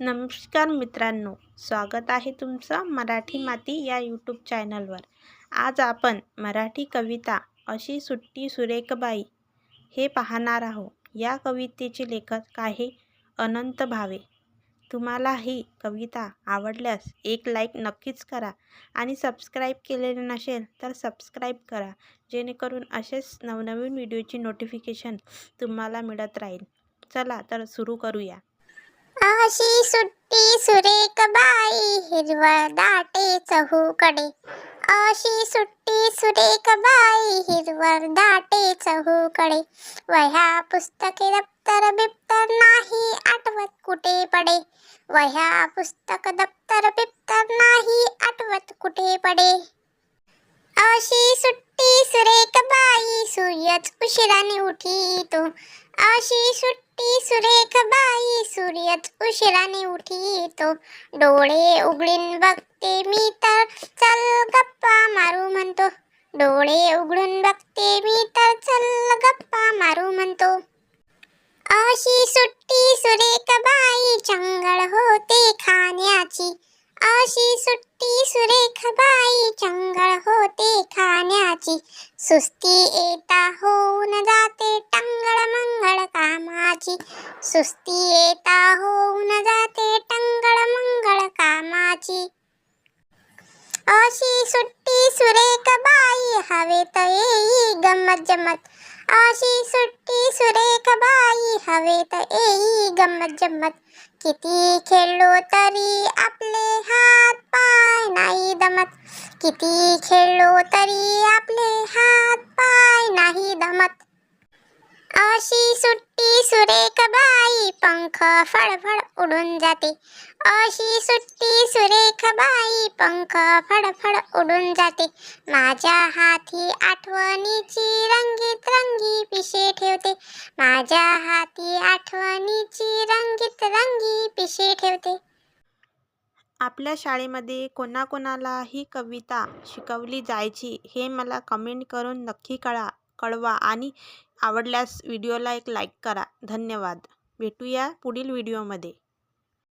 नमस्कार मित्रांनो स्वागत आहे तुमचं मराठी माती या यूट्यूब चॅनलवर आज आपण मराठी कविता अशी सुट्टी सुरेखबाई हे पाहणार आहोत. या कवितेचे लेखक आहे अनंत भावे. तुम्हाला ही कविता आवडल्यास एक लाईक नक्कीच करा आणि सबस्क्राईब केलेले नसेल तर सबस्क्राईब करा जेणेकरून असेच नवनवीन व्हिडिओची नोटिफिकेशन तुम्हाला मिळत राहील. चला तर सुरू करूया. अशी सुट्टी सुरेख बाई हिरवळ दाटे चहूकडे अशी सुट्टी सुरेख बाई हिरवळ दाटे चहूकडे वह्या पुस्तके दप्तर बिप्तर नाही आठवत कुठे पडे. वह्या पुस्तक दप्तर बिप्तर नाही आठवत कुठे पडे अशी सुट्टी सुरेख बाई सूर्यच उशिराने उठीतो. अशी सुट्टी सुरेख बाई सूर्यच उशिराने उठीतो. डोळे उघडून बघते मी तर चल गप्पा मारू म्हणतो. डोळे उघडून बघते मी तर चल गप्पा मारू म्हणतो. अशी सुट्टी सुरेख बाई चंग होते खाण्याची अशी सुट्टी सुरेख चंगळ होते खाण्याची. सुस्ती येता होऊन जाते टंगळ मंगळ कामाची. सुस्ती येता होऊन जाते टंगळ मंगळ कामाची. अशी सुट्टी सुरेख बाई हवेत येई गंमत जम्मत. अशी सुट्टी सुरेख बाई हवेत येई गंमत जम्मत. किती खेळलो तरी आपले हात किती खेळलो तरी आपले हात पाय नाही दमत. अशी सुट्टी सुरेख बाई पंख फडफड उडून जाते. अशी सुट्टी सुरेख बाई पंख फडफड उडून जाते. माझ्या हाती आठवणीची रंगीत रंगी पिशे ठेवते. माझ्या हाती आठवणीची रंगीत रंगी पिशे ठेवते. आपल्या शाळेमध्ये कोणाकोणाला ही कविता शिकवली जायची हे मला कमेंट करून नक्की कळा कळवा आणि आवडल्यास व्हिडिओला एक लाईक करा. धन्यवाद. भेटूया पुढील व्हिडिओमध्ये